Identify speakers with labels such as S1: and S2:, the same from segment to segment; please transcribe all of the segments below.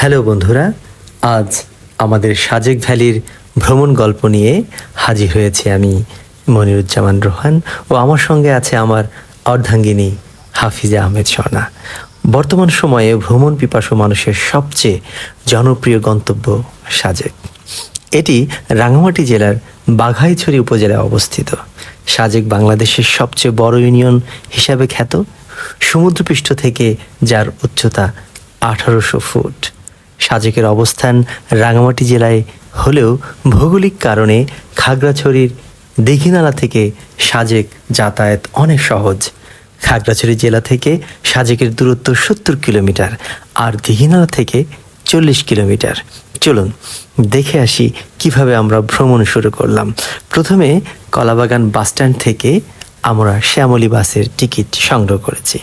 S1: Hello বন্ধুরা, আজ আমাদের সাজেক ভ্যালির ভ্রমণ গল্প নিয়ে হাজির হয়েছি আমি মনিরুজ্জামান রোহান ও আমার সঙ্গে আছে আমার অর্ধাঙ্গিনী হাফিজা আহমেদ স্বর্ণা বর্তমান সময়ে ভ্রমণ পিপাসু মানুষের সবচেয়ে জনপ্রিয় গন্তব্য সাজেক। এটি রাঙামাটি জেলার বাঘাইছড়ি উপজেলায় অবস্থিত। সাজেক বাংলাদেশের সবচেয়ে বড় ইউনিয়ন হিসাবে খ্যাত। সমুদ্রপৃষ্ঠ থেকে যার উচ্চতা আঠারোশো ফুট। সাজেকের অবস্থান রাঙামাটি জেলায় হলেও ভৌগোলিক কারণে খাগড়াছড়ির দীঘিনালা থেকে সাজেক যাতায়াত অনেক সহজ। খাগড়াছড়ি জেলা থেকে সাজেকের দূরত্ব সত্তর কিলোমিটার আর দীঘিনালা থেকে চল্লিশ কিলোমিটার। চলুন, দেখে আসি কীভাবে আমরা ভ্রমণ শুরু করলাম। প্রথমে কলাবাগান বাসস্ট্যান্ড থেকে আমরা শ্যামলী বাসের টিকিট সংগ্রহ করেছি।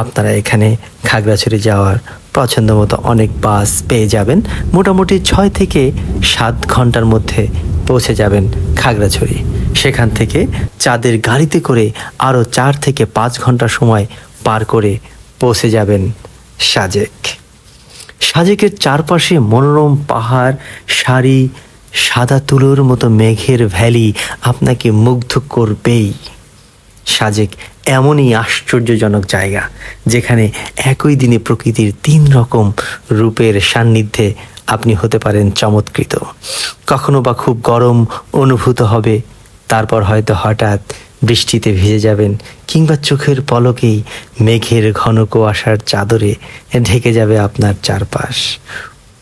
S1: আপনারা এখানে খাগড়াছড়ি যাওয়ার পছন্দ মতো অনেক বাস পেয়ে যাবেন। মোটামুটি ছয় থেকে সাত ঘণ্টার মধ্যে পৌঁছে যাবেন খাগড়াছড়ি। সেখান থেকে চাঁদের গাড়িতে করে আরও চার থেকে পাঁচ ঘণ্টা সময় পার করে পৌঁছে যাবেন সাজেক। সাজেকের চারপাশে মনোরম পাহাড়, সারি, সাদা তুলোর মতো মেঘের ভ্যালি আপনাকে মুগ্ধ করবেই। সাজেক এমনই আশ্চর্যজনক জায়গা, যেখানে একই দিনে প্রকৃতির তিন রকম রূপের সান্নিধ্যে আপনি হতে পারেন চমৎকৃত। কখনো বা খুব গরম অনুভূত হবে, তারপর হয়তো হঠাৎ বৃষ্টিতে ভিজে যাবেন, কিংবা চোখের পলকেই মেঘের ঘন কুয়াশার চাদরে ঢেকে যাবে আপনার চারপাশ।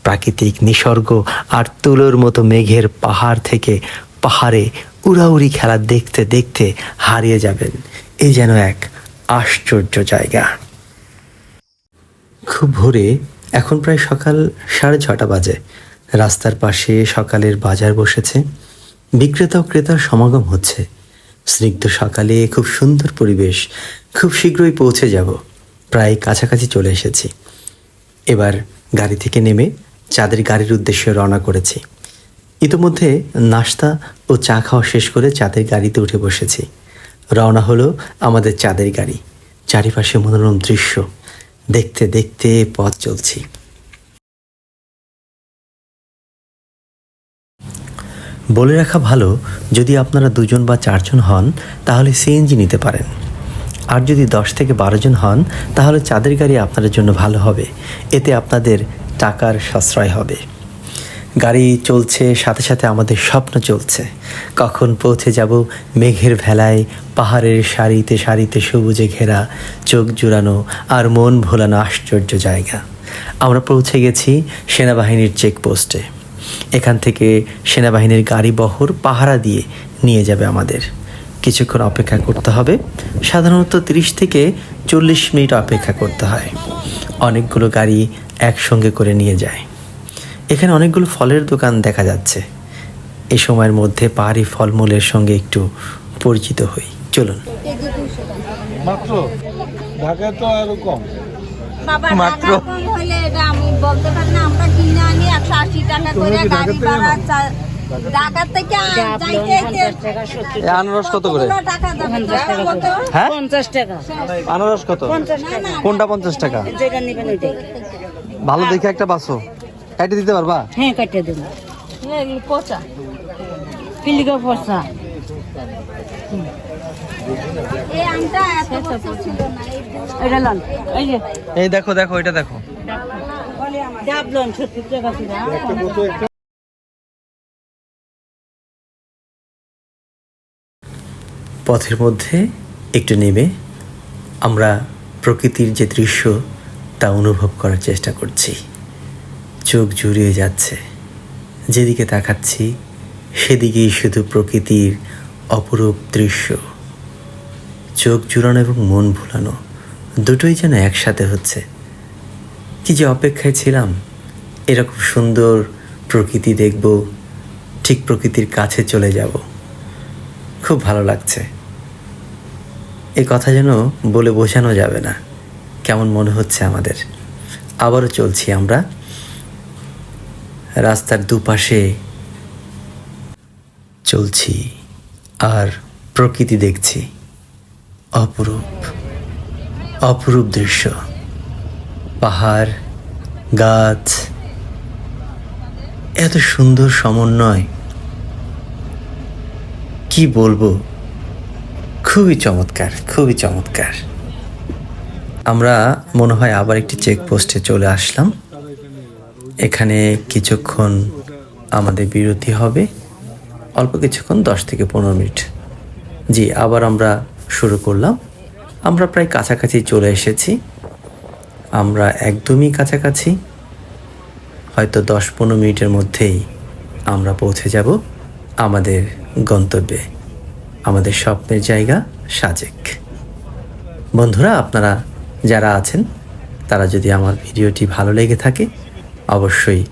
S1: প্রাকৃতিক নিসর্গ আর তুলোর মতো মেঘের পাহাড় থেকে পাহাড়ে উড়াউড়ি খেলা দেখতে দেখতে হারিয়ে যাবেন। এ যেন এক আশ্চর্য জায়গা। খুব ভোরে এখন প্রায় সকাল সাড়ে ছটা বাজে। রাস্তার পাশে সকালের বাজার বসেছে। বিক্রেতা ও ক্রেতার সমাগম হচ্ছে। স্নিগ্ধ সকালে খুব সুন্দর পরিবেশ। খুব শীঘ্রই পৌঁছে যাব। প্রায় কাছাকাছি চলে এসেছি। এবার গাড়ি থেকে নেমে চাঁদের গাড়ির উদ্দেশ্যে রওনা করেছি। ইতোমধ্যে নাস্তা ও চা খাওয়া শেষ করে চাঁদের গাড়িতে উঠে বসেছি। রওনা হলো আমাদের চাঁদের গাড়ি, চারিপাশে মনোরম দৃশ্য। দেখতে দেখতে পথ চলছি। বলে রাখা ভালো, যদি আপনারা দুজন বা চারজন হন, তাহলে সিএনজি নিতে পারেন। আর যদি দশ থেকে বারো জন হন, তাহলে চাঁদের গাড়ি আপনাদের জন্য ভালো হবে। এতে আপনাদের টাকার সাশ্রয় হবে। গাড়ি চলছে, সাথে সাথে আমাদের স্বপ্ন চলছে। কখন পৌঁছে যাব মেঘের ভেলায়, পাহাড়ের সারিতে সারিতে সবুজে ঘেরা, চোখ জুড়ানো আর মন ভোলানো আশ্চর্য জায়গা। আমরা পৌঁছে গেছি সেনাবাহিনীর চেকপোস্টে। এখান থেকে সেনাবাহিনীর গাড়ি বহর পাহারা দিয়ে নিয়ে যাবে আমাদের। কিছুক্ষণ অপেক্ষা করতে হবে, সাধারণত তিরিশ থেকে চল্লিশ মিনিট অপেক্ষা করতে হয়। অনেকগুলো গাড়ি একসঙ্গে করে নিয়ে যায়। এখানে অনেকগুলো ফলের দোকান দেখা যাচ্ছে। এই সময়ের মধ্যে পাহাড়ি ফলমূলের সঙ্গে একটু পরিচিত হই। চলুন।
S2: মাত্র? ঢাকায় তো আরও কম। মাত্র।
S3: হলে এটা আমি বলতে পারি না আমরা কিনে আনি একশো আশি টাকা করে গাড়ি ভাড়া ঢাকা থেকে যাইতে যাইতে
S4: আনারস কত করে?
S3: কতগুলো টাকা যাবে কত?
S1: হ্যাঁ?
S4: পঞ্চাশ টাকা।
S1: আনারস কত?
S3: না, না,
S1: কোনটা পঞ্চাশ টাকা?
S4: যেটা নেবেন ওইটাই।
S1: ভালো দেখে একটা বাসো। কাটে দিতে পারবা?
S4: হ্যাঁ কাটে দেবো।
S3: পচা।
S4: পিলিকা ফসা
S3: এই আমটা এত বছর ছিল না এই পুরো-
S4: এই যে
S1: এই দেখো দেখো এটা দেখো।
S4: ডাব লন সত্তর টাকা ছিল
S1: পথের মধ্যে একটু নেমে আমরা প্রকৃতির যে দৃশ্য তা অনুভব করার চেষ্টা করছি। চোখ জুড়িয়ে যাচ্ছে। যেদিকে তাকাচ্ছি, সেদিকেই শুধু প্রকৃতির অপরূপ দৃশ্য। চোখ জুড়ানো এবং মন ভুলানো দুটোই যেন একসাথে হচ্ছে। কি যে অপেক্ষায় ছিলাম, এরকম সুন্দর প্রকৃতি দেখব, ঠিক প্রকৃতির কাছে চলে যাব। খুব ভালো লাগছে। এই কথা যেন বলে বোঝানো যাবে না। কেমন মনে হচ্ছে আমাদের? আবারও চলছি আমরা রাস্তার দুপাশে চলছি আর প্রকৃতি দেখছি। অপরূপ অপরূপ দৃশ্য। পাহাড়, গাছ। এত সুন্দর সমন্বয়। কি বলব? খুবই চমৎকার খুবই চমৎকার। আমরা মনে হয় আবার একটি চেকপোস্টে চলে আসলাম। এখানে কিছুক্ষণ আমাদের বিরতি হবে। অল্প কিছুক্ষণ, দশ থেকে পনেরো মিনিট। জি, আবার আমরা শুরু করলাম। আমরা প্রায় কাছাকাছি চলে এসেছি। আমরা একদমই কাছাকাছি। হয়তো দশ পনেরো মিনিটের মধ্যেই আমরা পৌঁছে যাব আমাদের গন্তব্যে। আমাদের স্বপ্নের জায়গা সাজেক। বন্ধুরা, আপনারা যারা আছেন, তারা যদি আমার ভিডিওটি ভালো লেগে থাকে অবশ্যই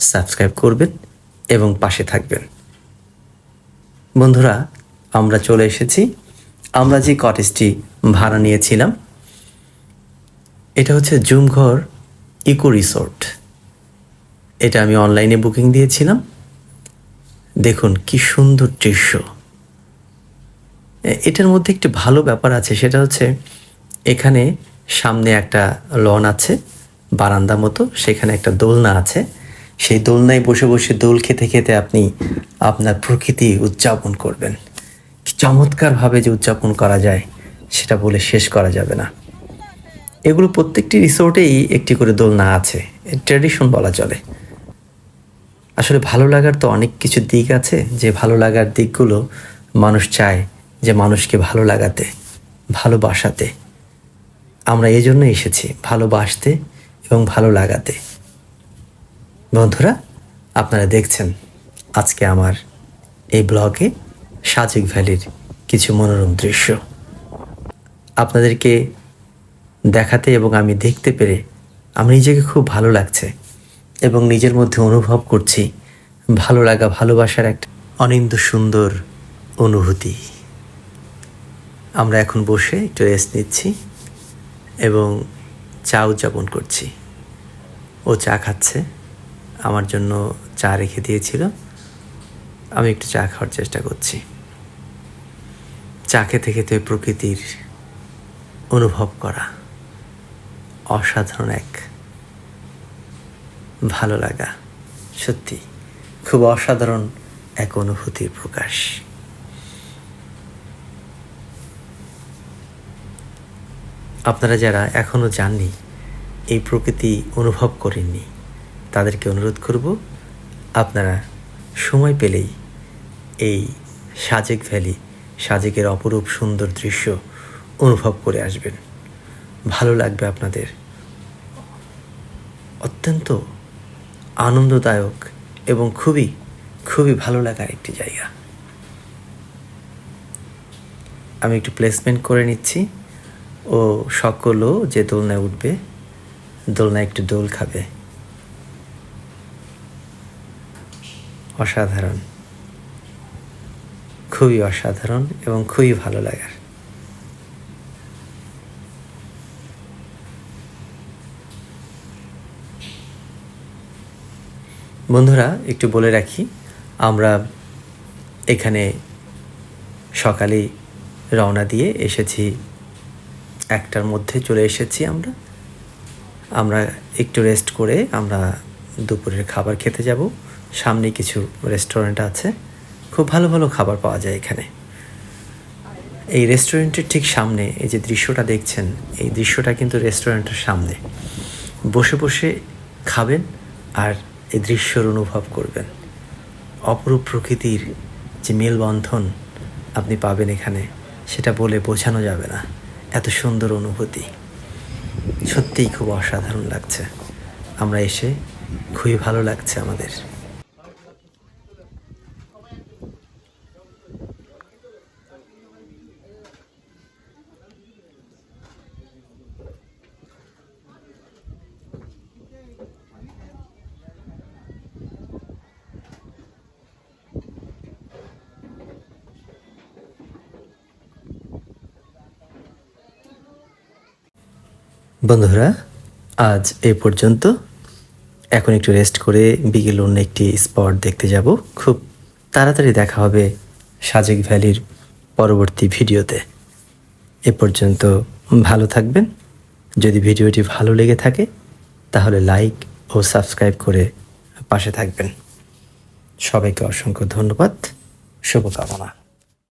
S1: সাবস্ক্রাইব করবেন এবং পাশে থাকবেন। বন্ধুরা, আমরা চলে এসেছি। আমরা যে কটেজটি ভাড়া নিয়েছিলাম, এটা হচ্ছে জুমঘর ইকো রিসোর্ট। এটা আমি অনলাইনে বুকিং দিয়েছিলাম। দেখুন কি সুন্দর দৃশ্য। এটার মধ্যে একটি ভালো ব্যাপার আছে, সেটা হচ্ছে এখানে সামনে একটা লন আছে। বারান্দা মতো, সেখানে একটা দোলনা আছে। সেই দোলনায় বসে বসে দোল খেতে খেতে আপনি আপনার প্রকৃতি উদযাপন করবেন। চমৎকারভাবে যে উদযাপন করা যায়, সেটা বলে শেষ করা যাবে না। এগুলো প্রত্যেকটি রিসোর্টেই একটি করে দোলনা আছে। ট্র্যাডিশন বলা চলে। আসলে ভালো লাগার তো অনেক কিছু দিক আছে। যে ভালো লাগার দিকগুলো মানুষ চায় যে মানুষকে ভালো লাগাতে, ভালোবাসাতে। আমরা এই জন্য এসেছি, ভালোবাসতে এবং ভালো লাগাতে। বন্ধুরা, আপনারা দেখছেন আজকে আমার এই ব্লগে সাজেক ভ্যালির কিছু মনোরম দৃশ্য। আপনাদেরকে দেখাতে এবং আমি দেখতে পেরে আমি নিজেকে খুব ভালো লাগছে এবং নিজের মধ্যে অনুভব করছি ভালো লাগা, ভালোবাসার একটা অনিন্দ সুন্দর অনুভূতি। আমরা এখন বসে একটু রেস্ট নিচ্ছি এবং চা উদযাপন করছি। ও চা খাচ্ছে, আমার জন্য চা রেখে দিয়েছিল। আমি একটু চা খাওয়ার চেষ্টা করছি। চা খেতে খেতে প্রকৃতির অনুভব করা অসাধারণ এক ভালো লাগা, সত্যি, খুব অসাধারণ এক অনুভূতির প্রকাশ। আপনারা যারা এখনও যাননি, এই প্রকৃতি অনুভব করেননি, তাদেরকে অনুরোধ করব, আপনারা সময় পেলেই এই সাজেক ভ্যালি, সাজেকের অপরূপ সুন্দর দৃশ্য অনুভব করে আসবেন। ভালো লাগবে আপনাদের। অত্যন্ত আনন্দদায়ক এবং খুবই খুবই ভালো লাগার একটি জায়গা। আমি একটু প্লেসমেন্ট করে নিচ্ছি। ও সকলও যে দোলনায় উঠবে, দোলনায় একটু দোল খাবে। অসাধারণ। খুবই অসাধারণ এবং খুবই ভালো লাগার। বন্ধুরা, একটু বলে রাখি, আমরা এখানে সকালে রওনা দিয়ে এসেছি একটার মধ্যে চলে এসেছি আমরা। আমরা একটু রেস্ট করে আমরা দুপুরের খাবার খেতে যাব। সামনে কিছু রেস্টুরেন্ট আছে। খুব ভালো ভালো খাবার পাওয়া যায় এখানে। এই রেস্টুরেন্টের ঠিক সামনে এই যে দৃশ্যটা দেখছেন, এই দৃশ্যটা কিন্তু রেস্টুরেন্টের সামনে। বসে বসে খাবেন আর এই দৃশ্যর অনুভব করবেন। অপরূপ প্রকৃতির যে মেলবন্ধন আপনি পাবেন এখানে, সেটা বলে বোঝানো যাবে না। এত সুন্দর অনুভূতি। সত্যিই খুব অসাধারণ লাগছে। আমরা এসে খুবই ভালো লাগছে আমাদের। বন্ধুরা, আজ এ পর্যন্ত। এখন একটু রেস্ট করে বিকেল অন্য একটি স্পট দেখতে যাব। খুব তাড়াতাড়ি দেখা হবে সাজেক ভ্যালির পরবর্তী ভিডিওতে। এ পর্যন্ত ভালো থাকবেন। যদি ভিডিওটি ভালো লেগে থাকে, তাহলে লাইক ও সাবস্ক্রাইব করে পাশে থাকবেন। সবাইকে অসংখ্য ধন্যবাদ। শুভকামনা।